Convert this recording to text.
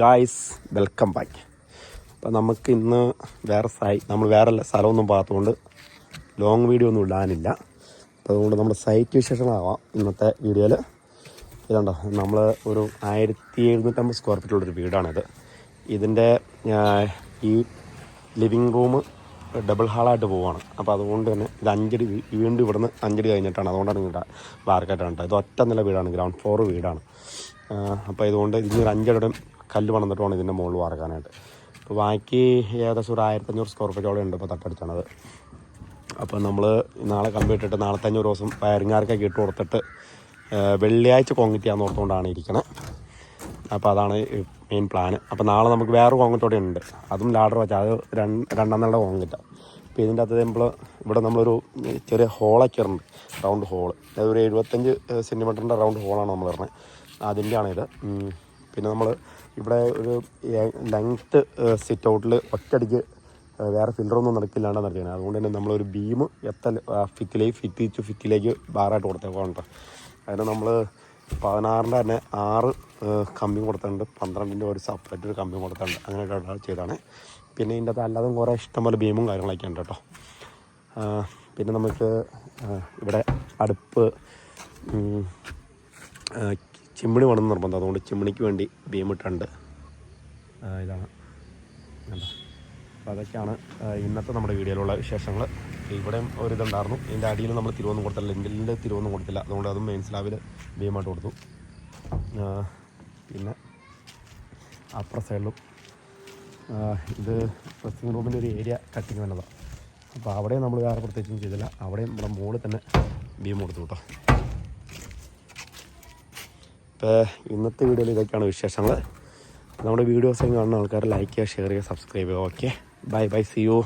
Guys welcome back അപ്പം നമുക്ക് ഇന്ന് വേറെ സൈ നമ്മൾ വേറെ സ്ഥലമൊന്നും പാത്തുകൊണ്ട് ലോങ് വീഡിയോ ഒന്നും ഇടാനില്ല. അപ്പോൾ അതുകൊണ്ട് നമ്മുടെ സൈറ്റ് വിശേഷങ്ങളാവാം ഇന്നത്തെ വീഡിയോയിൽ ഇതുണ്ടോ നമ്മൾ ഒരു ആയിരത്തി എഴുന്നൂറ്റമ്പത് സ്ക്വയർ ഫീറ്റുള്ളൊരു വീടാണിത്. ഇതിന്റെ ഈ ലിവിങ് റൂം ഡബിൾ ഹാളായിട്ട് പോവാണ്. അപ്പോൾ അതുകൊണ്ട് തന്നെ ഇത് അഞ്ചടി വീണ്ടും ഇവിടുന്ന് അഞ്ചടി കഴിഞ്ഞിട്ടാണ്. അതുകൊണ്ടാണ് ഇവിടെ കേട്ടോ ഇത് ഒറ്റ നില വീടാണ് ഗ്രൗണ്ട് ഫ്ലോർ വീടാണ്. അപ്പോൾ ഇതുകൊണ്ട് ഇതിന് ഒരു അഞ്ചടിയുടെ കല്ല് പണിതിട്ട് വേണം ഇതിന്റെ മുകളിൽ വാർക്കാനായിട്ട്. അപ്പോൾ ബാക്കി ഏകദേശം ഒരു ആയിരത്തഞ്ഞൂറ് സ്ക്വയർ ഫീറ്റോളം ഉണ്ട് ഇപ്പോൾ തട്ടടിച്ചണത്. അപ്പോൾ നമ്മൾ നാളെ കമ്പ്യൂട്ടർ ഇട്ട് നാളത്തെ അഞ്ഞൂറ് ദിവസം വയറിങ്ങാർക്കൊക്കെ ഇട്ട് കൊടുത്തിട്ട് വെള്ളിയാഴ്ച കോങ്ങിറ്റിയാന്ന് ഓർത്തുകൊണ്ടാണ് ഇരിക്കണത് അപ്പോൾ അതാണ് മെയിൻ പ്ലാന് അപ്പോൾ നാളെ നമുക്ക് വേറെ കോങ്ങിറ്റോടെ ഉണ്ട്. അതും ലാഡർ വെച്ചാൽ അത് രണ്ട് രണ്ടാം കോങ്ങിറ്റാണ് അപ്പോൾ ഇതിന്റെ അകത്ത് നമ്മൾ ഇവിടെ നമ്മളൊരു ചെറിയ ഹോളൊക്കെ ഉണ്ട്. റൗണ്ട് ഹോൾ അതായത് ഒരു എഴുപത്തഞ്ച് സെന്റിമീറ്ററിന്റെ റൗണ്ട് ഹോളാണ് നമ്മൾ പറഞ്ഞത് അതിന്റെ ഇത് ഉം. പിന്നെ നമ്മൾ ഇവിടെ ഒരു ലെങ്ത്ത് സിറ്റ് ഔട്ടിൽ ഒറ്റയടിക്ക് ഏഹ് വേറെ ഫിൽറ്ററൊന്നും നടക്കില്ലാണ്ട് നടത്തിയാണ് അതുകൊണ്ട് തന്നെ നമ്മളൊരു ബീം എത്ത ഫിറ്റിലേക്ക് ഫിറ്റിച്ച് ഫിറ്റിലേക്ക് ബാറായിട്ട് കൊടുത്തേക്കാണ്ട് അതിന് നമ്മൾ പതിനാറിന്റെ തന്നെ ആറ് കമ്പി കൊടുത്തിട്ടുണ്ട്. പന്ത്രണ്ടിന്റെ ഒരു സെപ്പറേറ്റ് ഒരു കമ്പിയും കൊടുത്തിട്ടുണ്ട്. അങ്ങനെയൊക്കെ ചെയ്താണ് പിന്നെ ഇതിന്റെ അകത്ത് അല്ലാതെ കുറേ ഇഷ്ടംപോലെ ബീമും കാര്യങ്ങളൊക്കെ ഉണ്ട് കേട്ടോ പിന്നെ നമുക്ക് ഇവിടെ അടുപ്പ് ചിമ്മിണി വേണം നിർബന്ധം. അതുകൊണ്ട് ചിമ്മിണിക്ക് വേണ്ടി ബീം ഇട്ടുണ്ട് ഇതാണ്. അപ്പോൾ അതൊക്കെയാണ് ഇന്നത്തെ നമ്മുടെ വീഡിയോയിലുള്ള വിശേഷങ്ങൾ ഇവിടെയും ഒരിതുണ്ടായിരുന്നു ഇതിന്റെ അടിയിൽ നമ്മൾ തിരുവൊന്നും കൊടുത്തില്ല. എന്റെ തിരുവൊന്നും കൊടുത്തില്ല. അതുകൊണ്ട് അതും മെയിൻ സ്ലാബിൽ ഭീമായിട്ട് കൊടുത്തു പിന്നെ അപ്പുറ സൈഡിലും ഇത് ഡ്രസ്സിങ് റൂമിന്റെ ഒരു ഏരിയ കട്ടിങ് വന്നതാണ് അപ്പോൾ അവിടെയും നമ്മൾ വേറെ പ്രത്യേകിച്ചൊന്നും ചെയ്തില്ല. അവിടെയും നമ്മുടെ മുകളിൽ തന്നെ ബീം കൊടുത്തു കേട്ടോ. ഇപ്പോൾ ഇന്നത്തെ വീഡിയോയിൽ ഇതൊക്കെയാണ് വിശേഷങ്ങൾ നമ്മുടെ വീഡിയോസ് കാണുന്ന ആൾക്കാർ ലൈക്ക് ചെയ്യുക ഷെയർ ചെയ്യുക സബ്സ്ക്രൈബ് ചെയ്യുക. Okay bye bye see you